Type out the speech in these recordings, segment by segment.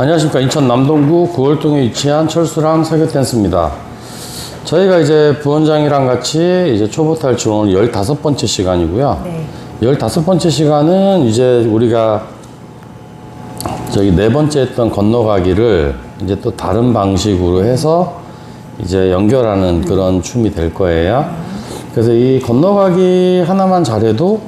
안녕하십니까. 인천 남동구 구월동에 위치한 철수랑 사교댄스입니다. 저희가 이제 부원장이랑 같이 이제 초보 탈출 오늘 15번째 시간이고요. 네. 15번째 시간은 이제 우리가 저기 네 번째 했던 건너가기를 이제 또 다른 방식으로 해서 이제 연결하는 그런 춤이 될 거예요. 그래서 이 건너가기 하나만 잘해도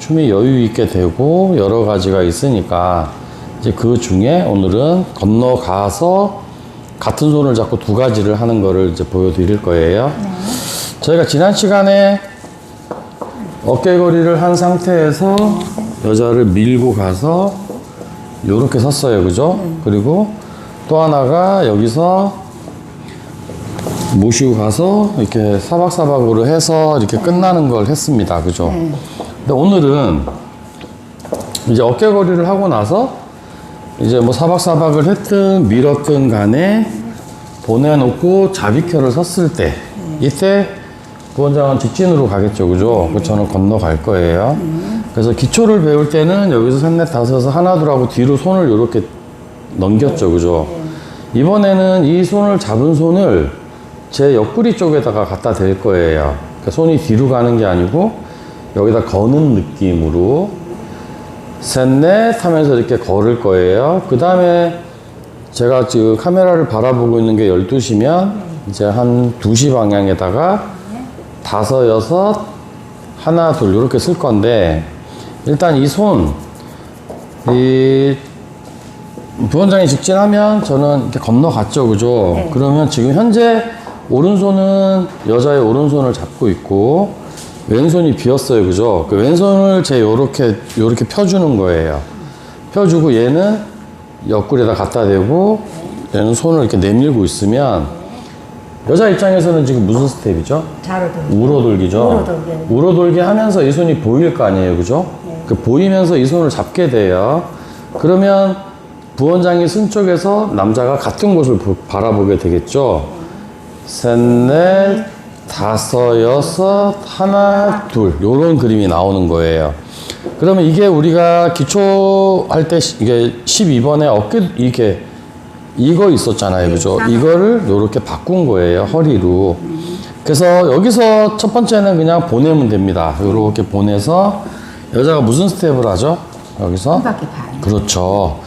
춤이 여유 있게 되고 여러 가지가 있으니까 이제 그 중에 오늘은 건너가서 같은 손을 잡고 두 가지를 하는 거를 이제 보여드릴 거예요. 저희가 지난 시간에 어깨거리를 한 상태에서 여자를 밀고 가서 요렇게 섰어요. 그죠? 그리고 또 하나가 여기서 모시고 가서 이렇게 사박사박으로 해서 이렇게 끝나는 걸 했습니다. 그죠? 근데 오늘은 이제 어깨거리를 하고 나서 이제 뭐 사박사박을 했든 밀었든 간에 보내놓고 자비켜를 섰을 때 이때 부원장은 직진으로 가겠죠. 그죠? 그 저는 건너갈 거예요. 그래서 기초를 배울 때는 여기서 셋, 넷, 다섯에서 하나, 둘 하고 뒤로 손을 이렇게 넘겼죠. 그죠? 이번에는 이 손을 잡은 손을 제 옆구리 쪽에다가 갖다 댈 거예요. 그러니까 손이 뒤로 가는 게 아니고 여기다 거는 느낌으로 셋넷 하면서 이렇게 걸을 거예요. 그 다음에 제가 지금 카메라를 바라보고 있는 게 12시면 이제 한 2시 방향에다가 다섯, 여섯, 하나, 둘 이렇게 쓸 건데 일단 이 손, 이 부원장이 직진하면 저는 이렇게 건너갔죠. 그죠? 네. 그러면 지금 현재 오른손은 여자의 오른손을 잡고 있고 왼손이 비었어요. 그죠? 그 왼손을 제 요렇게 요렇게 펴주는 거예요. 펴주고 얘는 옆구리에다 갖다 대고 얘는 손을 이렇게 내밀고 있으면 여자 입장에서는 지금 무슨 스텝이죠? 자로도. 우로 돌기죠. 우로 돌기. 우로 돌기 하면서 이 손이 보일 거 아니에요, 그죠? 그 보이면서 이 손을 잡게 돼요. 그러면 부원장이 쓴 쪽에서 남자가 같은 곳을 보- 바라보게 되겠죠. 셋, 넷, 다섯, 여섯, 하나, 둘. 요런 그림이 나오는 거예요. 그러면 이게 우리가 기초할 때 시- 이게 12번에 어깨, 이게 이거 있었잖아요. 그죠? 이거를 요렇게 바꾼 거예요. 허리로. 그래서 여기서 첫 번째는 그냥 보내면 됩니다. 요렇게 보내서 여자가 무슨 스텝을 하죠? 여기서? 그렇죠.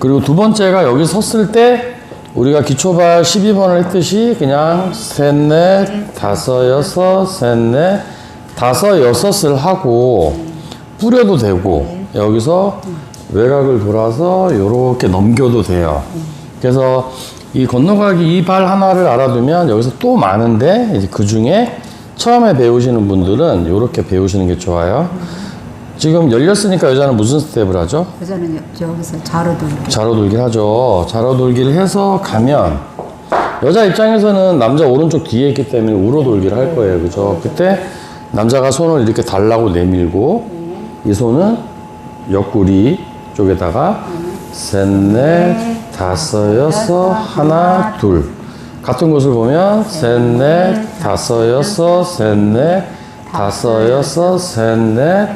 그리고 두 번째가 여기 섰을 때 우리가 기초발 12번을 했듯이 그냥 셋, 넷, 다섯, 여섯, 셋, 넷, 다섯, 여섯을 하고 뿌려도 되고 여기서 외곽을 돌아서 이렇게 넘겨도 돼요. 그래서 이 건너가기 이 발 하나를 알아두면 여기서 또 많은데 이제 그 중에 처음에 배우시는 분들은 이렇게 배우시는 게 좋아요. 지금 열렸으니까 여자는 무슨 스텝을 하죠? 여자는 여기서 자로도. 자로돌기를 하죠. 자로돌기를 해서 가면 여자 입장에서는 남자 오른쪽 뒤에 있기 때문에 우로 돌기를 할 거예요. 그죠? 그때 남자가 손을 이렇게 달라고 내밀고 이 손은 옆구리 쪽에다가 셋, 넷, 다섯, 여섯, 하나, 둘. 같은 곳을 보면 셋, 넷, 다섯, 여섯, 셋, 넷, 다섯, 여섯, 셋, 넷,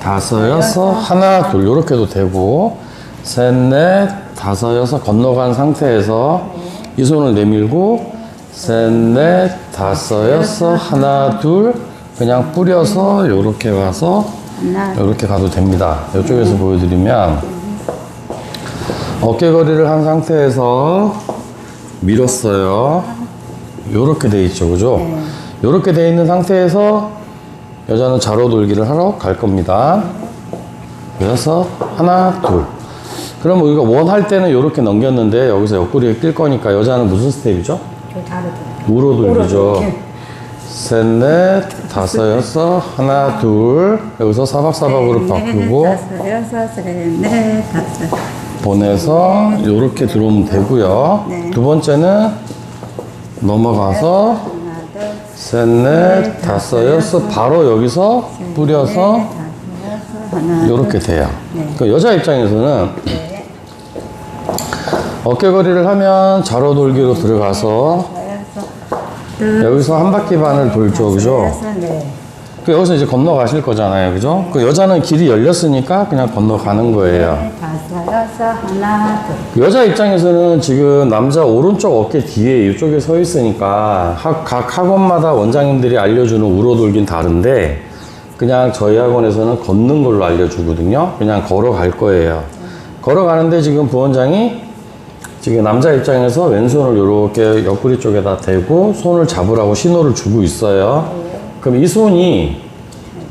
다섯, 여섯, 하나, 둘. 요렇게도 되고 셋, 넷, 다섯, 여섯 건너간 상태에서 이 손을 내밀고 셋, 넷, 다섯, 여섯, 하나, 둘 그냥 뿌려서 요렇게 하나. 이렇게 가도 됩니다. 이쪽에서 보여드리면 어깨거리를 한 상태에서 밀었어요. 이렇게 돼 있죠, 그죠? 이렇게 돼 있는 상태에서 여자는 자로 돌기를 하러 갈 겁니다. 여섯, 하나, 둘. 그럼 우리가 원 할 때는 이렇게 넘겼는데 여기서 옆구리에 낄 거니까 여자는 무슨 스텝이죠? 우로 돌기죠. 셋, 넷, 다섯, 여섯, 하나, 둘. 여기서 사박사박으로 바꾸고 다섯, 여섯, 셋, 넷, 다섯. 보내서 이렇게 들어오면 되고요. 네. 두 번째는 넘어가서 셋, 넷, 다섯, 여섯 바로 여기서 뿌려서 여섯, 하나. 이렇게 돼요. 네. 그 여자 입장에서는 네. 어깨거리를 하면 자로 돌기로 들어가서 둘, 여기서 한 바퀴 반을 돌죠, 그죠? 네. 그 여기서 이제 건너가실 거잖아요. 그죠? 그 여자는 길이 열렸으니까 그냥 건너가는 거예요. 넷, 다섯, 여섯, 하나, 둘. 그 여자 입장에서는 지금 남자 오른쪽 어깨 뒤에 이쪽에 서 있으니까 학- 각 학원마다 원장님들이 알려주는 우로 돌긴 다른데 그냥 저희 학원에서는 걷는 걸로 알려주거든요. 그냥 걸어갈 거예요. 걸어가는데 지금 부원장이 지금 남자 입장에서 왼손을 이렇게 옆구리 쪽에다 대고 손을 잡으라고 신호를 주고 있어요. 그럼 이 손이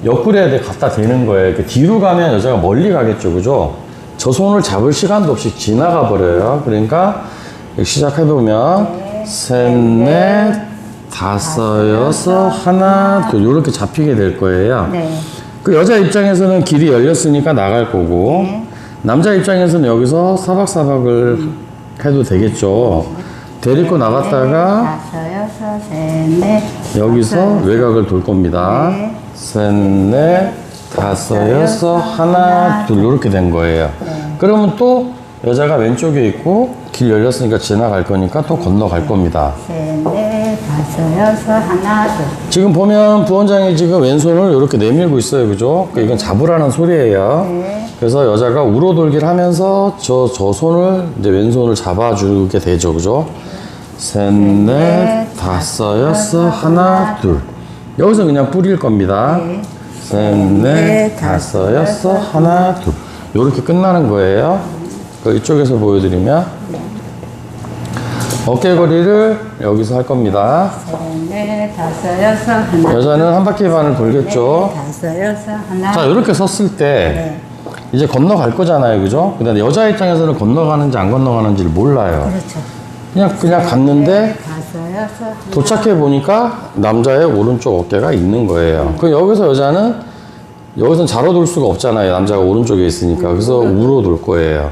옆구리에 갖다 대는 거예요. 이렇게 뒤로 가면 여자가 멀리 가겠죠, 그죠? 저 손을 잡을 시간도 없이 지나가 버려요. 그러니까 시작해 보면 셋, 넷, 다섯, 여섯, 하나, 둘 이렇게 잡히게 될 거예요. 네. 그 여자 입장에서는 길이 열렸으니까 나갈 거고 남자 입장에서는 여기서 사박사박을 해도 되겠죠. 데리고 나갔다가 다섯, 여섯, 셋, 넷. 여기서 외곽을 돌 겁니다. 네. 셋, 넷, 다섯, 여섯, 하나, 둘 이렇게 된 거예요. 그러면 또 여자가 왼쪽에 있고 길 열렸으니까 지나갈 거니까 또 건너갈 겁니다. 셋, 넷, 다섯, 여섯, 하나, 둘. 지금 보면 부원장이 지금 왼손을 이렇게 내밀고 있어요. 그죠? 그러니까 이건 잡으라는 소리예요. 네. 그래서 여자가 우로돌기를 하면서 저, 저 손을 이제 왼손을 잡아주게 되죠. 그죠? 셋, 넷, 다섯, 여섯, 하나, 둘. 여기서 그냥 뿌릴 겁니다. 네. 셋, 넷, 다섯, 여섯, 하나, 둘. 요렇게 끝나는 거예요. 그 이쪽에서 보여드리면 어깨거리를 여기서 할 겁니다. 여자는 한 바퀴 반을 돌겠죠. 자, 이렇게 섰을 때 이제 건너갈 거잖아요, 그죠? 근데 여자 입장에서는 건너가는지 안 건너가는지를 몰라요. 그렇죠. 그냥 그냥 갔는데 하나. 도착해 보니까 남자의 오른쪽 어깨가 있는 거예요. 그 여기서 여자는 여기서는 자로 돌 수가 없잖아요. 남자가 오른쪽에 있으니까. 그래서 우로 돌 거예요.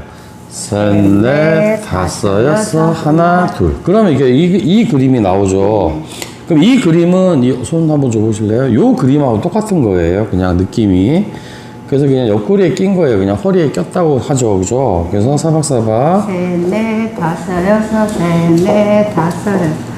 셋, 넷, 다섯, 여섯, 하나, 둘. 그러면 이게 이, 이 그림이 나오죠. 그럼 이 그림은 이 손 한번 줘보실래요? 요 그림하고 똑같은 거예요. 그냥 느낌이. 그래서 그냥 옆구리에 낀 거예요. 그냥 허리에 꼈다고 하죠. 그죠? 그래서 사박사박. 셋, 넷, 다섯, 여섯, 셋, 넷, 다섯, 여섯.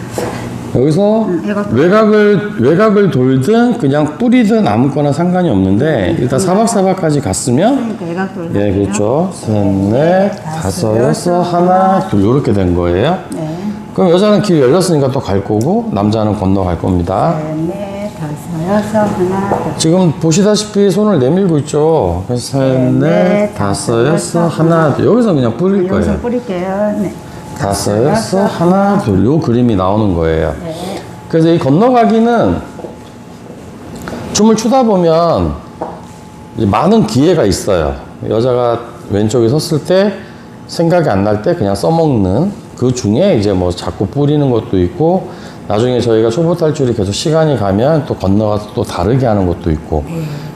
여기서 이거- 외곽을 외곽을 돌든 그냥 뿌리든 아무거나 상관이 없는데 일단 사박사박까지 갔으면 돌예 그렇죠 셋 넷 다섯 여섯 하나 둘 이렇게 된 거예요 네. 그럼 여자는 길 열렸으니까 또 갈 거고 남자는 건너갈 겁니다 셋, 넷, 다섯, 여섯, 하나, 둘. 지금 보시다시피 손을 내밀고 있죠 그래서 셋넷 다섯 여섯 하나 둘 여기서 그냥 뿌릴 여기서 거예요 뿌릴게요. 네. 다섯 여섯 하나 둘 요 그림이 나오는 거예요 네. 그래서 이 건너가기는 춤을 추다 보면 많은 기회가 있어요. 여자가 왼쪽에 섰을 때 생각이 안 날 때 그냥 써먹는 그 중에 이제 뭐 자꾸 뿌리는 것도 있고 나중에 저희가 초보 탈출이 계속 시간이 가면 또 건너가서 또 다르게 하는 것도 있고.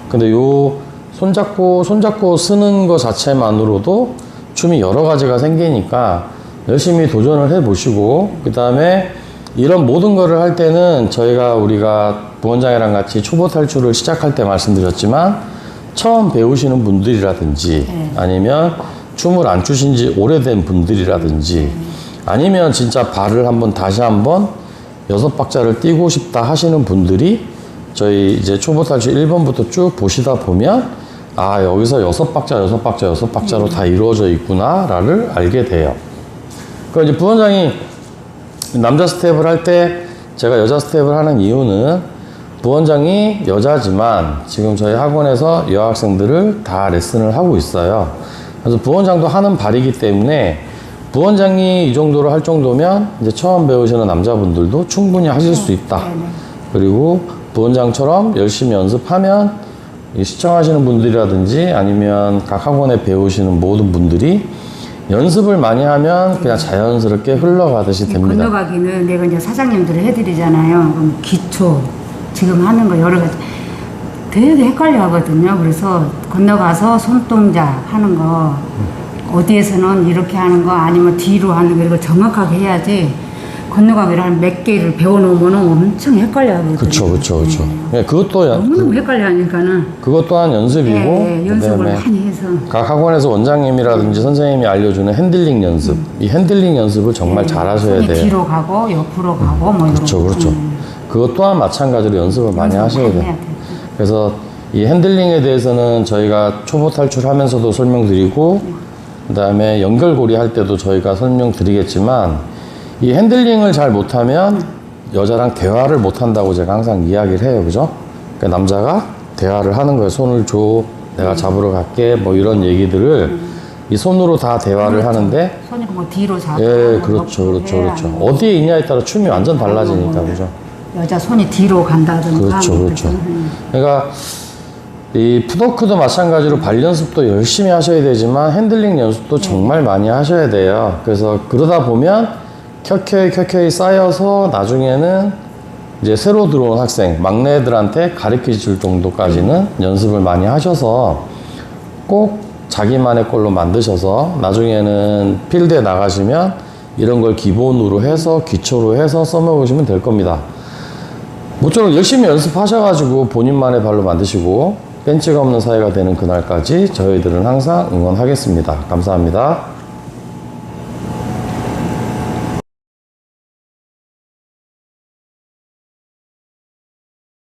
근데 요 손잡고 손잡고 쓰는 것 자체만으로도 춤이 여러 가지가 생기니까 열심히 도전을 해 보시고 그 다음에 이런 모든 거를 할 때는 저희가 우리가 부원장이랑 같이 초보 탈출을 시작할 때 말씀드렸지만 처음 배우시는 분들이라든지 아니면 춤을 안 추신 지 오래된 분들이라든지 아니면 진짜 발을 한번 다시 한번 여섯 박자를 뛰고 싶다 하시는 분들이 저희 이제 초보 탈출 1번부터 쭉 보시다 보면 아 여기서 여섯 박자 여섯 박자 여섯 박자로 다 이루어져 있구나를 알게 돼요. 그 이제 부원장이 남자 스텝을 할 때 제가 여자 스텝을 하는 이유는 부원장이 여자지만 지금 저희 학원에서 여학생들을 다 레슨을 하고 있어요. 그래서 부원장도 하는 발이기 때문에 부원장이 이 정도로 할 정도면 이제 처음 배우시는 남자분들도 충분히 하실 수 있다. 그리고 부원장처럼 열심히 연습하면 이 시청하시는 분들이라든지 아니면 각 학원에 배우시는 모든 분들이 연습을 많이 하면 그냥 자연스럽게 흘러가듯이 됩니다. 건너가기는 내가 이제 사장님들을 해드리잖아요. 그럼 기초 지금 하는 거 여러 가지 되게 헷갈려 하거든요. 그래서 건너가서 손동작 하는 거 어디에서는 이렇게 하는 거 아니면 뒤로 하는 거 이걸 정확하게 해야지 건너가기를 한 몇 개를 배워놓으면 엄청 헷갈려 하거든요. 그쵸, 그쵸, 그쵸. 예, 그것도, 연- 너무너무 헷갈려 하니까는 그것 또한 연습이고, 예, 예, 연습을 그다음에 많이 해서 각 학원에서 원장님이라든지 선생님이 알려주는 핸들링 연습, 이 핸들링 연습을 정말 잘 하셔야 손이 돼요. 뒤로 가고 옆으로 가고 뭐 이런 그렇죠, 거. 그렇죠. 음. 그것 또한 마찬가지로 연습을 많이 연습을 하셔야 돼요. 해야 돼요. 그래서 이 핸들링에 대해서는 저희가 초보 탈출하면서도 설명드리고 그 다음에 연결고리 할 때도 저희가 설명드리겠지만 이 핸들링을 잘 못하면 여자랑 대화를 못한다고 제가 항상 이야기를 해요, 그죠? 그러니까 남자가 대화를 하는 거예요. 손을 줘, 내가 잡으러 갈게, 뭐 이런 얘기들을 이 손으로 다 대화를 하는데 손이 뭐 뒤로 잡고 예, 그렇죠, 그렇죠, 해야 그렇죠. 하는 어디에 있냐에 따라 춤이 완전 달라지니까, 그죠? 여자 손이 뒤로 간다든가 그렇죠, 뭐 그렇죠. 음. 그러니까 이 푸더크도 마찬가지로 발 연습도 열심히 하셔야 되지만 핸들링 연습도 정말 많이 하셔야 돼요. 그래서 그러다 보면 켜켜이 켜켜이 쌓여서 나중에는 이제 새로 들어온 학생, 막내들한테 가르쳐 줄 정도까지는 연습을 많이 하셔서 꼭 자기만의 걸로 만드셔서 나중에는 필드에 나가시면 이런 걸 기본으로 해서 기초로 해서 써먹으시면 될 겁니다. 모쪼록 열심히 연습하셔가지고 본인만의 발로 만드시고 벤치가 없는 사회가 되는 그날까지 저희들은 항상 응원하겠습니다. 감사합니다.